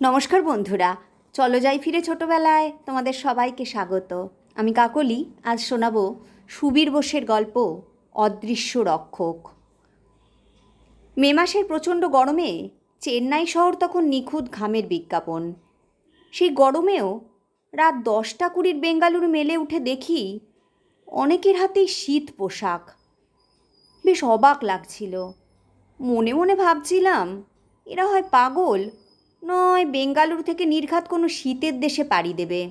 নমস্কার বন্ধুরা, চলো যাই ফিরে ছোটবেলায়। তোমাদের সবাইকে স্বাগত। আমি কাকলি, আজ শোনাবো সুবীর বোসের গল্প, অদৃশ্য রক্ষক। মে মাসের প্রচণ্ড গরমে চেন্নাই শহর তখন নিখুঁত ঘামের বিজ্ঞাপন। সেই গরমেও রাত দশটা কুড়ির বেঙ্গালুরু মেলে উঠে দেখি অনেকের হাতেই শীত পোশাক। বেশ অবাক লাগছিল। মনে মনে ভাবছিলাম, এরা হয় পাগল নয়, বেঙ্গালুরু থেকে নির্ঘাত কোনো শীতের দেশে পাড়ি দেবে।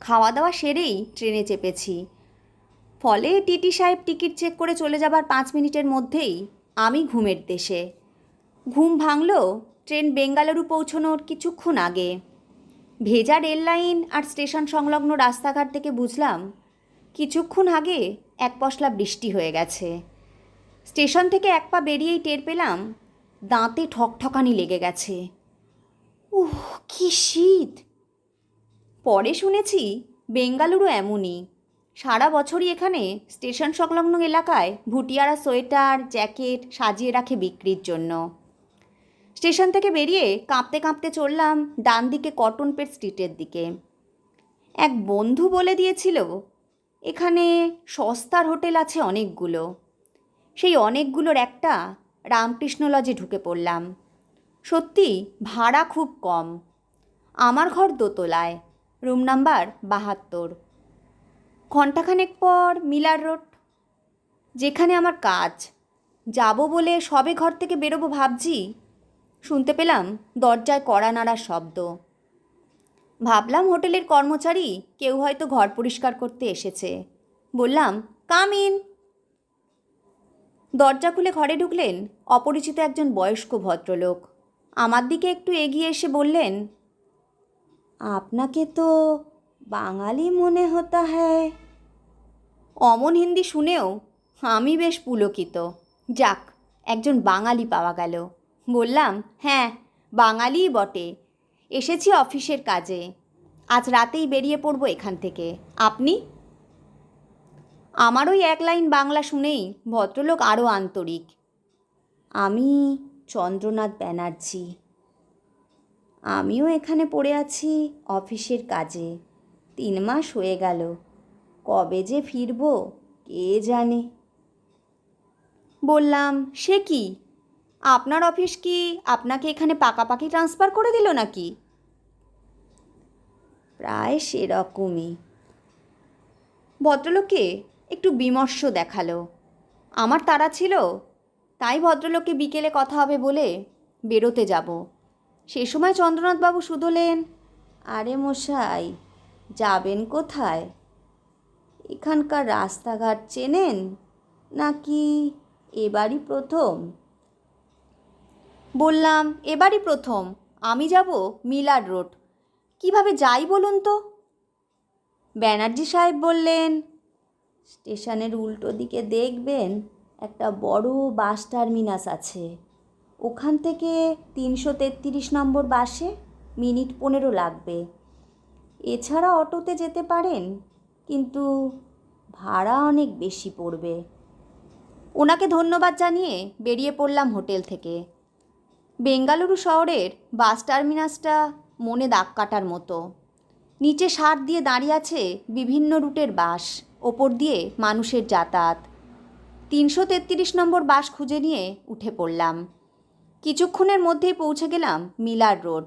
খাওয়া দাওয়া সেরেই ট্রেনে চেপেছি। ফলে টিটি সাহেব টিকিট চেক করে চলে যাবার পাঁচ মিনিটের মধ্যেই আমি ঘুমের দেশে। ঘুম ভাঙল, ট্রেন বেঙ্গালুরু পৌঁছনোর কিছুক্ষণ আগে। ভেজা রেল লাইন আর স্টেশন সংলগ্ন রাস্তাঘাট থেকে বুঝলাম, কিছুক্ষণ আগে এক পশলা বৃষ্টি হয়ে গেছে। স্টেশন থেকে এক পা বেরিয়েই টের পেলাম, দাঁতে ঠকঠকানি লেগে গেছে। উহ, কি শীত। পরে শুনেছি বেঙ্গালুরু এমনই। সারা বছরই এখানে স্টেশন সংলগ্ন এলাকায় ভুটিয়ারা সোয়েটার, জ্যাকেট সাজিয়ে রাখে বিক্রির জন্য। স্টেশন থেকে বেরিয়ে কাঁপতে কাঁপতে চললাম ডান দিকে কটন পেট স্ট্রিটের দিকে। এক বন্ধু বলে দিয়েছিল, এখানে সস্তার হোটেল আছে অনেকগুলো। সেই অনেকগুলোর একটা রামকৃষ্ণ লজে ঢুকে পড়লাম। সত্যি ভাড়া খুব কম। আমার ঘর দোতলায়, রুম নাম্বার বাহাত্তর। ঘণ্টাখানেক পর মিলার রোড। যেখানে আমার কাজ। যাব বলে সবে ঘর থেকে বেরোবো ভাবছি। শুনতে পেলাম দরজায় কড়া নাড়ার শব্দ। ভাবলাম হোটেলের কর্মচারী কেউ হয়তো ঘর পরিষ্কার করতে এসেছে। বললাম, কাম ইন। দরজা খুলে ঘরে ঢুকলেন অপরিচিত একজন বয়স্ক ভদ্রলোক। আমার দিকে একটু এগিয়ে এসে বললেন, আপনাকে তো বাঙালি মনে হতা হ্যায়? অমন হিন্দি শুনেও আমি বেশ পুলকিত। যাক, একজন বাঙালি পাওয়া গেল। বললাম হ্যাঁ বাঙালিই বটে। এসেছি অফিসের কাজে। আজ রাতেই বেরিয়ে পড়ব এখান থেকে। আপনি? আমার ওই এক লাইন বাংলা শুনেই ভদ্রলোক আরও আন্তরিক। আমি চন্দ্রনাথ ব্যানার্জি। আমিও এখানে পড়ে আছি অফিসের কাজে। তিন মাস হয়ে গেল। কবে যে ফিরব, কে জানে? বললাম, সে কি? আপনার অফিস কি আপনাকে এখানে পাকাপাকি ট্রান্সফার করে দিল নাকি? প্রায় সেরকমই। ভদ্রলোককে একটু বিমর্ষ দেখাল। আমার তাড়া ছিল তাই ভদ্রলোককে বিকেলে কথা হবে বলে বেরোতে যাব। সে সময় চন্দ্রনাথবাবু শুধলেন, আরে মশাই, যাবেন কোথায়? এখানকার রাস্তাঘাট চেনেন? নাকি এবারই প্রথম? বললাম, এবারই প্রথম। আমি যাব মিলার রোড। কীভাবে যাই বলুন তো? ব্যানার্জি সাহেব বললেন, স্টেশনের উল্টো দিকে দেখবেন। একটা বড় বাস টার্মিনাস আছে। ওখান থেকে তিনশো তেত্রিশ নম্বর বাসে মিনিট পনেরো লাগবে। এছাড়া অটোতে যেতে পারেন, কিন্তু ভাড়া অনেক বেশি পড়বে। ওনাকে ধন্যবাদ জানিয়ে বেরিয়ে পড়লাম হোটেল থেকে। বেঙ্গালুরু শহরের বাস টার্মিনাসটা মনে দাগ কাটার মতো। নিচে সার দিয়ে দাঁড়িয়ে আছে বিভিন্ন রুটের বাস, ওপর দিয়ে মানুষের যাতায়াত। তিনশো তেত্রিশ নম্বর বাস খুঁজে নিয়ে উঠে পড়লাম। কিছুক্ষণের মধ্যেই পৌঁছে গেলাম মিলার রোড।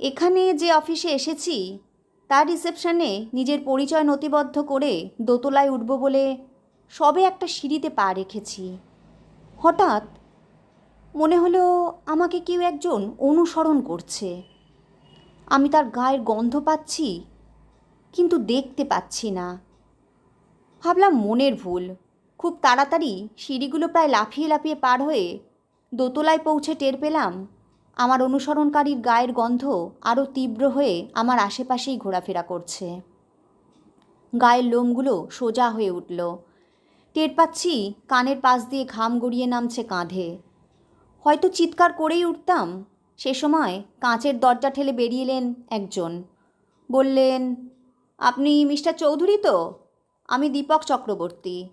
এখানে যে অফিসে এসেছি তার রিসেপশনে নিজের পরিচয় নথিবদ্ধ করে দোতলায় উঠব বলে সবে একটা সিঁড়িতে পা রেখেছি। হঠাৎ মনে হলো আমাকে কেউ একজন অনুসরণ করছে। আমি তার গায়ের গন্ধ পাচ্ছি, কিন্তু দেখতে পাচ্ছি না। ভাবলাম মনের ভুল। খুব তাড়াতাড়ি সিঁড়িগুলো প্রায় লাফিয়ে লাফিয়ে পার হয়ে দোতলায় পৌঁছে টের পেলাম, আমার অনুসরণকারীর গায়ের গন্ধ আরও তীব্র হয়ে আমার আশেপাশেই ঘোরাফেরা করছে। গায়ের লোমগুলো সোজা হয়ে উঠল। টের পাচ্ছি কানের পাশ দিয়ে ঘাম গড়িয়ে নামছে কাঁধে। হয়তো চিৎকার করেই উঠতাম, সে সময় কাঁচের দরজা ঠেলে বেরিয়ে এলেন একজন। বললেন, আপনি মিস্টার চৌধুরী তো? আমি দীপক চক্রবর্তী।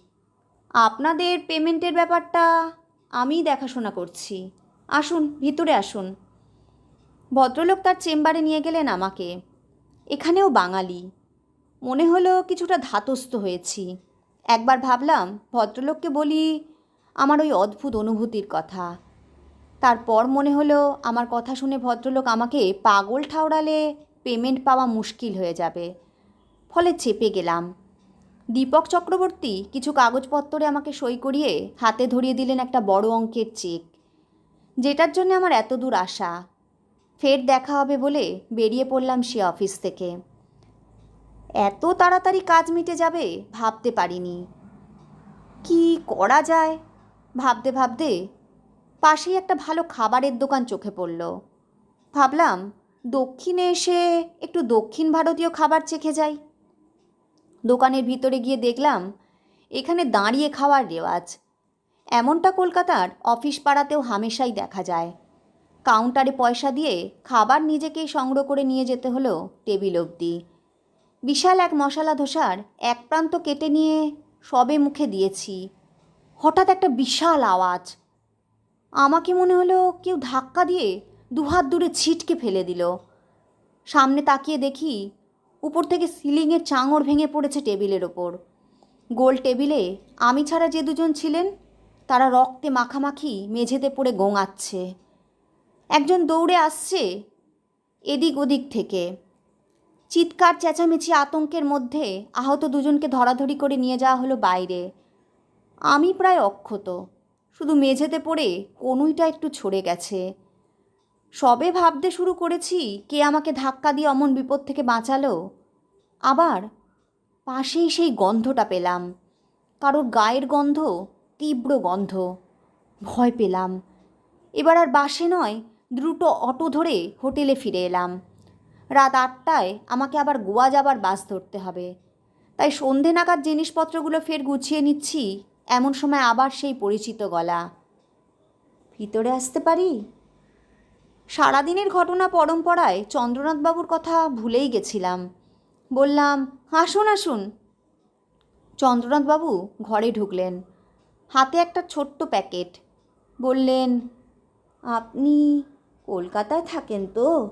আপনাদের পেমেন্টের ব্যাপারটা আমিই দেখাশোনা করছি। আসুন, ভিতরে আসুন। ভদ্রলোক তার চেম্বারে নিয়ে গেলেন আমাকে। এখানেও বাঙালি। মনে হলো কিছুটা ধাতস্থ হয়েছি। একবার ভাবলাম, ভদ্রলোককে বলি, আমার ওই অদ্ভুত অনুভূতির কথা। তারপর মনে হলো, আমার কথা শুনে ভদ্রলোক আমাকে পাগল ঠাউরালে পেমেন্ট পাওয়া মুশকিল হয়ে যাবে। ফলে চেপে গেলাম। দীপক চক্রবর্তী, কিছু কাগজপত্রে আমাকে সই করিয়ে হাতে ধরিয়ে দিলেন একটা বড় অঙ্কের চেক। যেটার জন্য আমার এত দূর আসা। ফের দেখা হবে বলে বেরিয়ে পড়লাম সে অফিস থেকে। এত তাড়াতাড়ি কাজ মিটে যাবে ভাবতে পারিনি। কি করা যায়? ভাবতে ভাবতে পাশেই একটা ভালো খাবারের দোকান চোখে পড়ল। ভাবলাম, দক্ষিণে এসে একটু দক্ষিণ ভারতীয় খাবার চেখে যাই। দোকানের ভিতরে গিয়ে দেখলাম, এখানে দাঁড়িয়ে খাওয়ার রেওয়াজ। এমনটা কলকাতার অফিস পাড়াতেও হামেশাই দেখা যায়। কাউন্টারে পয়সা দিয়ে খাবার নিজেকেই সংগ্রহ করে নিয়ে যেতে হলো টেবিল অবধি। বিশাল এক মশলা ধোসার এক প্রান্ত কেটে নিয়ে সবে মুখে দিয়েছি। হঠাৎ একটা বিশাল আওয়াজ। আমাকে মনে হলো কেউ ধাক্কা দিয়ে দুহাত দূরে ছিটকে ফেলে দিল। সামনে তাকিয়ে দেখি উপর থেকে সিলিংয়ের চাঙড় ভেঙে পড়েছে টেবিলের ওপর। গোল টেবিলে আমি ছাড়া যে দুজন ছিলেন, তারা রক্তে মাখামাখি মেঝেতে পড়ে গোঙাচ্ছে। একজন দৌড়ে আসছে এদিক ওদিক থেকে। চিৎকার, চেঁচামেচি, আতঙ্কের মধ্যে আহত দুজনকে ধরাধরি করে নিয়ে যাওয়া হলো বাইরে। আমি প্রায় অক্ষত, শুধু মেঝেতে পড়ে কনুইটা একটু ছড়ে গেছে। সবে ভাবতে শুরু করেছি কে আমাকে ধাক্কা দিয়ে অমন বিপদ থেকে বাঁচালো। আবার পাশেই সেই গন্ধটা পেলাম। কারোর গায়ের গন্ধ, তীব্র গন্ধ। ভয় পেলাম। এবার আর বাসে নয়, দ্রুত অটো ধরে হোটেলে ফিরে এলাম। রাত আটটায় আমাকে আবার গোয়া যাবার বাস ধরতে হবে। তাই সন্ধে নাগাদ জিনিসপত্রগুলো ফের গুছিয়ে নিচ্ছি, এমন সময় আবার সেই পরিচিত গলা। ভিতরে আসতে পারি? সারাদিনের ঘটনা পরম্পরায় চন্দ্রনাথবাবুর কথা ভুলেই গেছিলাম। বললাম, আসুন আসুন। চন্দ্রনাথবাবু ঘরে ঢুকলেন। হাতে একটা ছোট্ট প্যাকেট। বললেন, আপনি কলকাতায় থাকেন তো?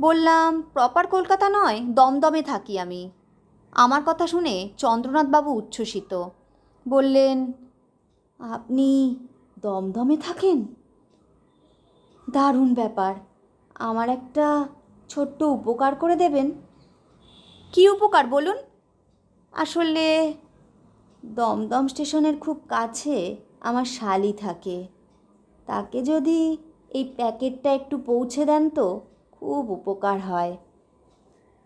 বললাম, প্রপার কলকাতা নয়, দমদমে থাকি আমি। আমার কথা শুনে চন্দ্রনাথবাবু উচ্ছ্বসিত। বললেন, আপনি দমদমে থাকেন? দারুণ ব্যাপার। আমার একটা ছোট্ট উপকার করে দেবেন? কি উপকার বলুন? আসলে দমদম স্টেশনের খুব কাছে আমার শালি থাকে। তাকে যদি এই প্যাকেটটা একটু পৌঁছে দেন তো খুব উপকার হয়।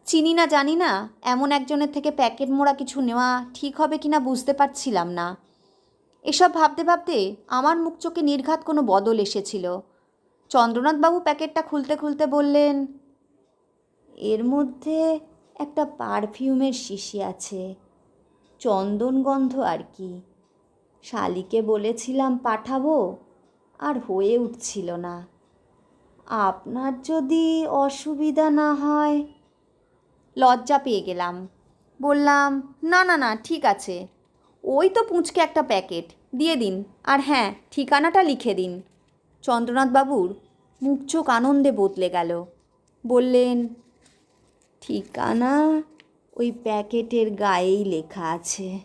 চিনি না জানি না, এমন একজনের থেকে প্যাকেট মোড়া কিছু নেওয়া ঠিক হবে কি না বুঝতে পারছিলাম না। এসব ভাবতে ভাবতে আমার মুখ চোখে নির্ঘাত কোনো বদল এসেছিল। চন্দ্রনাথবাবু প্যাকেটটা খুলতে খুলতে বললেন, এর মধ্যে একটা পারফিউমের শিশি আছে চন্দন গন্ধ আর কি। শালিকে বলেছিলাম পাঠাবো আর হয়ে উঠছিল না। আপনার যদি অসুবিধা না হয় লজ্জা পেয়ে গেলাম। বললাম, না না না, ঠিক আছে। ওই তো পুঁচকে একটা প্যাকেট, দিয়ে দিন। আর হ্যাঁ ঠিকানাটা লিখে দিন। চন্দ্রনাথবাবুর মুখ চোখ আনন্দে বদলে গেল। বললেন, ঠিকানা ওই প্যাকেটের গায়েই লেখা আছে।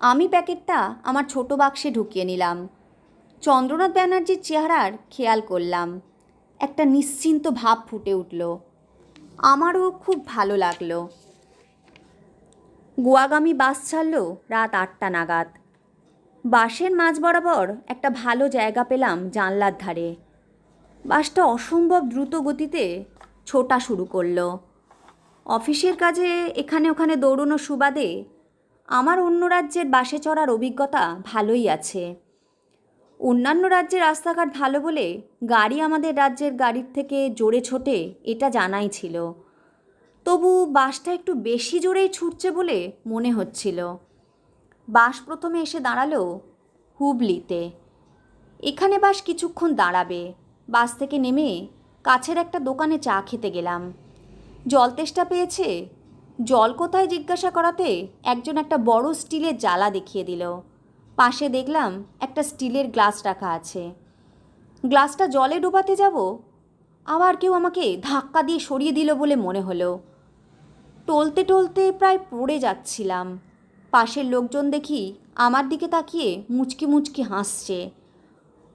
আমি প্যাকেটটা আমার ছোট বাক্সে ঢুকিয়ে নিলাম। চন্দ্রনাথ ব্যানার্জির চেহারার খেয়াল করলাম। একটা নিশ্চিন্ত ভাব ফুটে উঠল। আমারও খুব ভালো লাগল। গোয়াগামী বাস ছাড়ল রাত আটটা নাগাদ। বাসের মাঝ বরাবর একটা ভালো জায়গা পেলাম জানলার ধারে। বাসটা অসম্ভব দ্রুত গতিতে ছোটা শুরু করল। অফিসের কাজে এখানে ওখানে দৌড়নো সুবাদে আমার অন্য রাজ্যের বাসে চড়ার অভিজ্ঞতা ভালোই আছে। অন্যান্য রাজ্যের রাস্তাঘাট ভালো বলে গাড়ি আমাদের রাজ্যের গাড়ির থেকে জোরে ছোটে এটা জানাই ছিল। তবু বাসটা একটু বেশি জোরেই ছুটছে বলে মনে হচ্ছিল। বাস প্রথমে এসে দাঁড়াল হুবলিতে। এখানে বাস কিছুক্ষণ দাঁড়াবে। বাস থেকে নেমে কাছের একটা দোকানে চা খেতে গেলাম। জল তেষ্টা পেয়েছে? জল কোথায় জিজ্ঞাসা করাতে একজন একটা বড় স্টিলের জ্বালা দেখিয়ে দিল। পাশে দেখলাম একটা স্টিলের গ্লাস রাখা আছে। গ্লাসটা জলে ডোবাতে যাব? আবার কেউ আমাকে ধাক্কা দিয়ে সরিয়ে দিল বলে মনে হলো। টলতে টলতে প্রায় পড়ে যাচ্ছিলাম। পাশের লোকজন দেখি আমার দিকে তাকিয়ে মুচকি মুচকি হাসছে।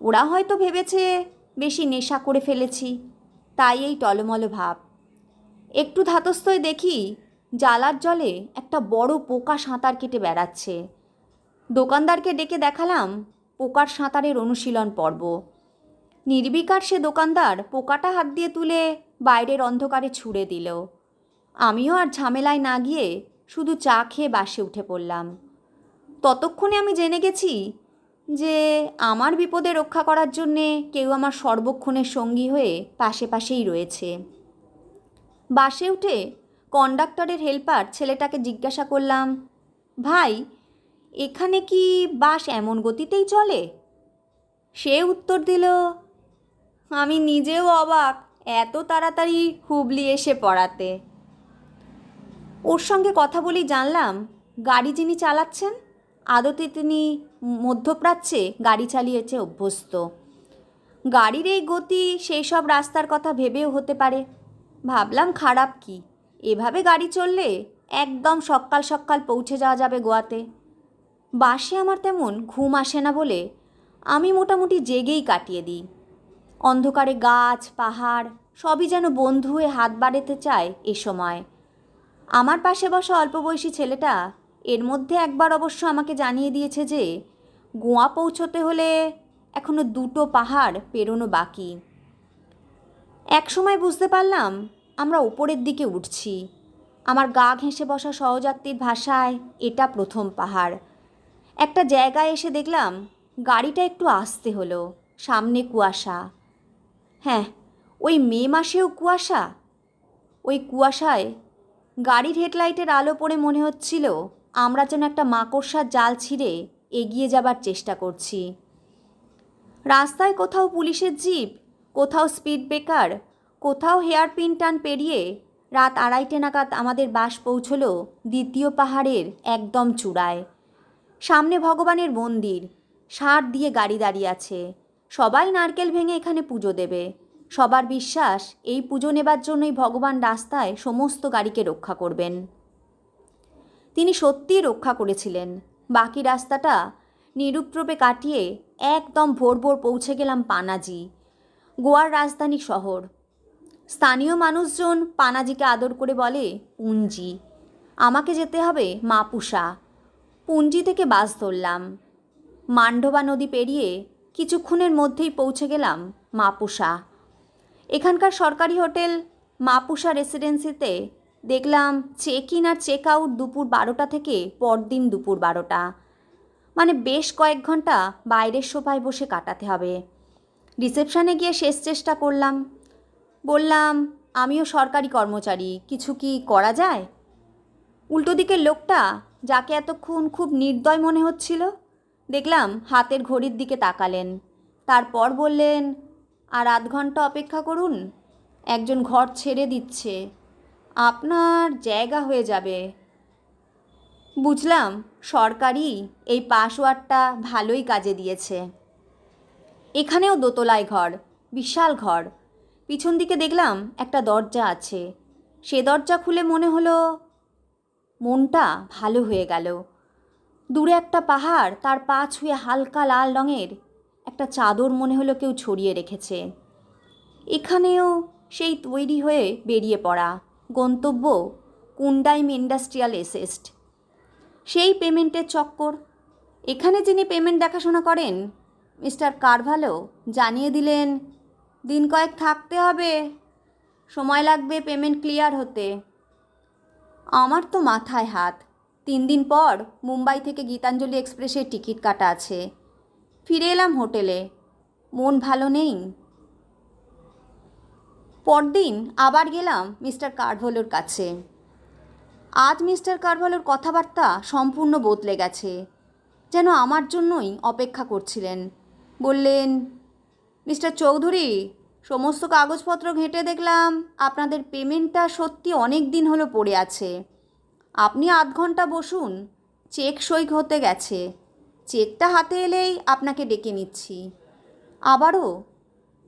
ওরা হয়তো ভেবেছে বেশি নেশা করে ফেলেছি, তাই এই টলমল ভাব। একটু ধাতস্থই দেখি জালার জলে একটা বড় পোকা সাঁতার কেটে বেড়াচ্ছে। দোকানদারকে ডেকে দেখালাম পোকার সাঁতারের অনুশীলন পর্ব। নির্বিকার সে দোকানদার পোকাটা হাত দিয়ে তুলে বাইরের অন্ধকারে ছুঁড়ে দিল। আমিও আর ঝামেলায় না গিয়ে শুধু চা খেয়ে বাসে উঠে পড়লাম। ততক্ষণে আমি জেনে গেছি যে আমার বিপদে রক্ষা করার জন্যে কেউ আমার সর্বক্ষণের সঙ্গী হয়ে পাশে পাশেই রয়েছে। বাসে উঠে কন্ডাক্টরের হেল্পার ছেলেটাকে জিজ্ঞাসা করলাম, ভাই, এখানে কি বাস এমন গতিতেই চলে? সে উত্তর দিল, আমি নিজেও অবাক এত তাড়াতাড়ি হুবলি এসে পড়াতে। ওর সঙ্গে কথা বলেই জানলাম, গাড়ি যিনি চালাচ্ছেন, আদতে তিনি মধ্যপ্রাচ্যে গাড়ি চালিয়েছে অভ্যস্ত। গাড়ির এই গতি সেই সব রাস্তার কথা ভেবেও হতে পারে। ভাবলাম খারাপ কি? এভাবে গাড়ি চললে একদম সকাল সকাল পৌঁছে যাওয়া যাবে গোয়াতে। বাসে আমার তেমন ঘুম আসে না বলে আমি মোটামুটি জেগেই কাটিয়ে দিই। অন্ধকারে গাছ, পাহাড়, সবই যেন বন্ধু হয়ে হাত বাড়াতে চায় এ সময়। আমার পাশে বসা অল্প বয়সী ছেলেটা এর মধ্যে একবার অবশ্য আমাকে জানিয়ে দিয়েছে যে গোয়া পৌঁছতে হলে এখনও দুটো পাহাড় পেরোনো বাকি। এক সময় বুঝতে পারলাম আমরা ওপরের দিকে উঠছি। আমার গা ঘেঁষে বসা সহযাত্রীর ভাষায় এটা প্রথম পাহাড়। একটা জায়গায় এসে দেখলাম গাড়িটা একটু আসতে হলো, সামনে কুয়াশা। হ্যাঁ ওই মে মাসেও কুয়াশা? ওই কুয়াশায় গাড়ির হেডলাইটের আলো পড়ে মনে হচ্ছিল, আমরা যেন একটা মাকড়সার জাল ছিঁড়ে এগিয়ে যাবার চেষ্টা করছি। রাস্তায় কোথাও পুলিশের জিপ, কোথাও স্পিড ব্রেকার, কোথাও হেয়ার পিন টান পেরিয়ে রাত আড়াইটে নাগাদ আমাদের বাস পৌঁছলো দ্বিতীয় পাহাড়ের একদম চূড়ায়। সামনে ভগবানের মন্দির সার দিয়ে গাড়ি দাঁড়িয়ে আছে। সবাই নারকেল ভেঙে এখানে পুজো দেবে। সবার বিশ্বাস, এই পুজো নেবার জন্যই ভগবান রাস্তায় সমস্ত গাড়িকে রক্ষা করবেন। তিনি সত্যিই রক্ষা করেছিলেন। বাকি রাস্তাটা নিরুপ্রপে কাটিয়ে একদম ভোর ভোর পৌঁছে গেলাম পানাজি, গোয়ার রাজধানী শহর। স্থানীয় মানুষজন পানাজিকে আদর করে বলে, পুঞ্জি, আমাকে যেতে হবে মাপুসা। পুঞ্জি থেকে বাস ধরলাম। মান্ডবা নদী পেরিয়ে কিছুক্ষণের মধ্যেই পৌঁছে গেলাম মাপুসা। এখানকার সরকারি হোটেল মাপুসা রেসিডেন্সিতে দেখলাম চেক ইন আর চেক আউট দুপুর বারোটা থেকে পরদিন দুপুর বারোটা। মানে বেশ কয়েক ঘণ্টা বাইরের সোফায় বসে কাটাতে হবে। রিসেপশানে গিয়ে শেষ চেষ্টা করলাম। বললাম, আমিও সরকারি কর্মচারী, কিছু কি করা যায়? উল্টো দিকের লোকটা, যাকে এতক্ষণ খুব নির্দয় মনে হচ্ছিল, দেখলাম হাতের ঘড়ির দিকে তাকালেন। তারপর বললেন আর আধ ঘণ্টা অপেক্ষা করুন। একজন ঘর ছেড়ে দিচ্ছে। আপনার জায়গা হয়ে যাবে। বুঝলাম, সরকারি এই পাসওয়ার্ডটা ভালোই কাজে দিয়েছে। এখানেও দোতলায় ঘর, বিশাল ঘর। পিছন দিকে দেখলাম একটা দরজা আছে। সে দরজা খুলে মনে হলো, মনটা ভালো হয়ে গেল। দূরে একটা পাহাড়, তার পা ছুঁয়ে হালকা লাল রঙের একটা চাদর মনে হলো কেউ ছড়িয়ে রেখেছে। এখানেও সেই তৈরি হয়ে বেরিয়ে পড়া গন্তব্য কুন্ডাইম ইন্ডাস্ট্রিয়াল এসেস্ট। সেই পেমেন্টের চক্কর। এখানে যিনি পেমেন্ট দেখাশোনা করেন, মিস্টার কারভালো, জানিয়ে দিলেন, দিন কয়েক থাকতে হবে। সময় লাগবে পেমেন্ট ক্লিয়ার হতে। আমার তো মাথায় হাত। তিন দিন পর মুম্বাই থেকে গীতাঞ্জলি এক্সপ্রেসের টিকিট কাটা আছে। ফিরে এলাম হোটেলে। মন ভালো নেই। পরদিন আবার গেলাম মিস্টার কারভলোর কাছে। আজ মিস্টার কারভালোর কথাবার্তা সম্পূর্ণ বদলে গেছে। যেন আমার জন্যই অপেক্ষা করছিলেন। বললেন, মিস্টার চৌধুরী, সমস্ত কাগজপত্র ঘেঁটে দেখলাম। আপনাদের পেমেন্টটা সত্যি অনেক দিন হলো পড়ে আছে। আপনি আধ ঘণ্টা বসুন, চেক সই হতে গেছে। চেকটা হাতে এলেই আপনাকে ডেকে নিচ্ছি। আবারও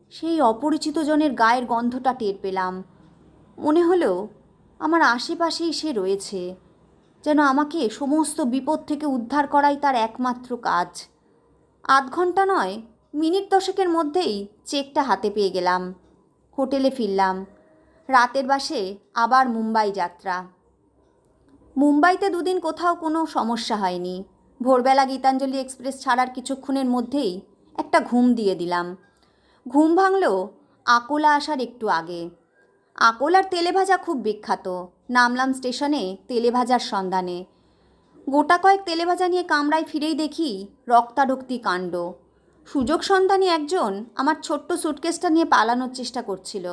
সেই অপরিচিত জনের গায়ের গন্ধটা টের পেলাম। মনে হলো আমার আশেপাশেই সে রয়েছে, যেন আমাকে সমস্ত বিপদ থেকে উদ্ধার করাই তার একমাত্র কাজ। আধ ঘণ্টা নয়, মিনিট দশকের মধ্যেই চেকটা হাতে পেয়ে গেলাম। হোটেলে ফিরলাম। রাতের বাসে আবার মুম্বাই যাত্রা। মুম্বাইতে দুদিন কোথাও কোনো সমস্যা হয়নি। ভোরবেলা গীতাঞ্জলি এক্সপ্রেস ছাড়ার কিছুক্ষণের মধ্যেই একটা ঘুম দিয়ে দিলাম। ঘুম ভাঙল আকোলা আসার একটু আগে। আকোলার তেলেভাজা খুব বিখ্যাত। নামলাম স্টেশনে তেলেভাজার সন্ধানে। গোটা কয়েক তেলেভাজা নিয়ে কামরায় ফিরেই দেখি রক্তারক্তি কাণ্ড। সুযোগ সন্ধানী একজন আমার ছোট্ট সুটকেসটা নিয়ে পালানোর চেষ্টা করছিল।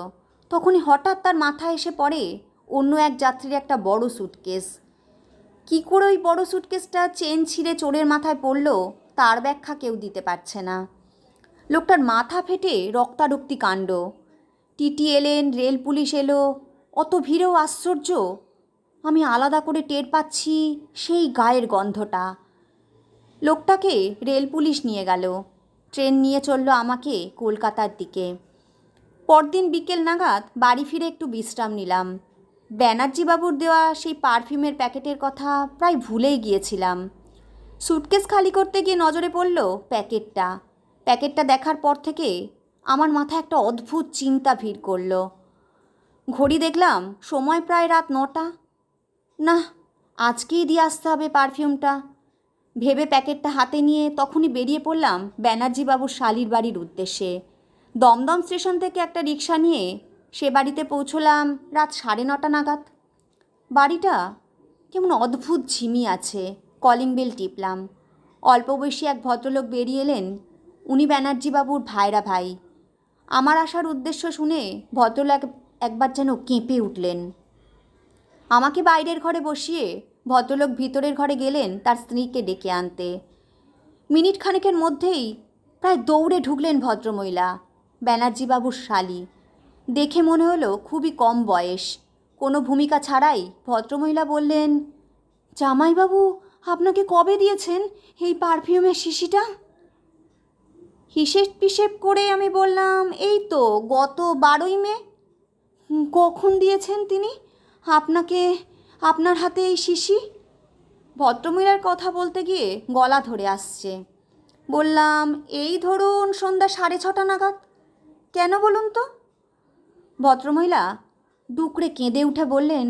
তখনই হঠাৎ তার মাথায় এসে পড়ে অন্য এক যাত্রীর একটা বড় সুটকেস। কী করে ওই বড় সুটকেসটা চেন ছিঁড়ে চোরের মাথায় পড়ল, তার ব্যাখ্যা কেউ দিতে পারছে না। লোকটার মাথা ফেটে রক্তারক্তি কাণ্ড। টিটি এলেন রেল পুলিশ এলো, অত ভিড়েও আশ্চর্য। আমি আলাদা করে টের পাচ্ছি সেই গায়ের গন্ধটা। লোকটাকে রেল পুলিশ নিয়ে গেল। ট্রেন নিয়ে চলল আমাকে কলকাতার দিকে। পরদিন বিকেল নাগাদ বাড়ি ফিরে একটু বিশ্রাম নিলাম। ব্যানার্জিবাবুর দেওয়া সেই পারফিউমের প্যাকেটের কথা প্রায় ভুলেই গিয়েছিলাম। সুটকেস খালি করতে গিয়ে নজরে পড়ল প্যাকেটটা। প্যাকেটটা দেখার পর থেকে আমার মাথায় একটা অদ্ভুত চিন্তা ভিড় করল। ঘড়ি দেখলাম সময় প্রায় রাত নটা। না আজকেই দিয়ে আসতে হবে পারফিউমটা। ভেবে প্যাকেটটা হাতে নিয়ে তখনই বেরিয়ে পড়লাম ব্যানার্জিবাবুর শালির বাড়ির উদ্দেশ্যে। দমদম স্টেশন থেকে একটা রিক্সা নিয়ে সে বাড়িতে পৌঁছলাম রাত সাড়ে নটা নাগাদ। বাড়িটা কেমন অদ্ভুত ঝিমি আছে, কলিং বেল টিপলাম। অল্প বয়সী এক ভদ্রলোক বেরিয়ে এলেন, উনি ব্যানার্জিবাবুর ভাইরা ভাই। আমার আসার উদ্দেশ্য শুনে ভদ্রলোক একবার যেন কেঁপে উঠলেন। আমাকে বাইরের ঘরে বসিয়ে ভদ্রলোক ভিতরের ঘরে গেলেন তার স্ত্রীকে ডেকে আনতে। মিনিট খানেকের মধ্যেই প্রায় দৌড়ে ঢুকলেন ভদ্রমহিলা, ব্যানার্জিবাবুর শালি। দেখে মনে হলো খুবই কম বয়স। কোনো ভূমিকা ছাড়াই ভদ্রমহিলা বললেন, জামাইবাবু, আপনাকে কবে দিয়েছেন এই পারফিউমের শিশিটা? হিসেব পিসেব করে আমি বললাম, এই তো, গত বারোই মে। কখন দিয়েছেন তিনি? আপনাকে, আপনার হাতে এই শিশি? ভদ্রমহিলার কথা বলতে গিয়ে গলা ধরে আসছে। বললাম, এই ধরুন সন্ধ্যা সাড়ে ছটা নাগাদ। কেন বলুন তো? ভদ্রমহিলা ডুকরে কেঁদে উঠে বললেন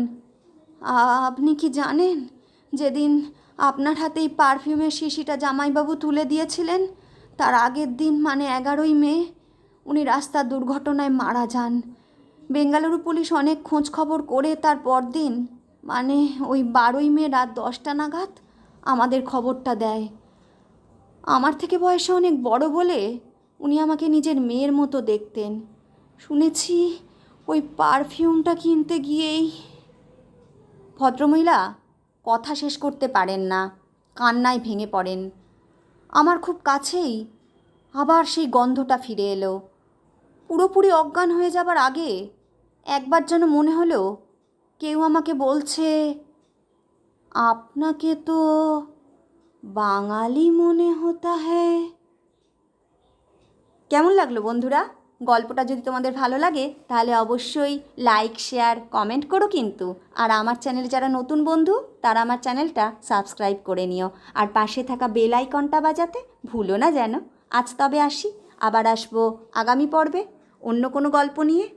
আপনি কি জানেন, যেদিন আপনার হাতে এই পারফিউমের শিশিটা জামাইবাবু তুলে দিয়েছিলেন, তার আগের দিন মানে এগারোই মে, উনি রাস্তার দুর্ঘটনায় মারা যান। বেঙ্গালুরু পুলিশ অনেক খোঁজ খবর করে তার পরদিন মানে ওই বারোই মে রাত দশটা নাগাদ আমাদের খবরটা দেয়। আমার থেকে বয়সে অনেক বড় বলে উনি আমাকে নিজের মেয়ের মতো দেখতেন। শুনেছি ওই পারফিউমটা কিনতে গিয়েই ভদ্রমহিলা কথা শেষ করতে পারেন না, কান্নায় ভেঙে পড়েন। আমার খুব কাছেই আবার সেই গন্ধটা ফিরে এলো। পুরোপুরি অজ্ঞান হয়ে যাবার আগে একবার যেন মনে হলো, কেউ আমাকে বলছে, আপনাকে তো বাঙালি মনে হতা হ্যাঁ কেমন লাগল বন্ধুরা? গল্পটা যদি তোমাদের ভালো লাগে, তাহলে অবশ্যই লাইক শেয়ার কমেন্ট করো কিন্তু। আর আমার চ্যানেলে যারা নতুন বন্ধু, তারা আমার চ্যানেলটা সাবস্ক্রাইব করে নিও। আর পাশে থাকা বেল আইকনটা বাজাতে ভুলো না যেন। আজ তবে আসি, আবার আসব আগামী পর্বে অন্য কোনো গল্প নিয়ে।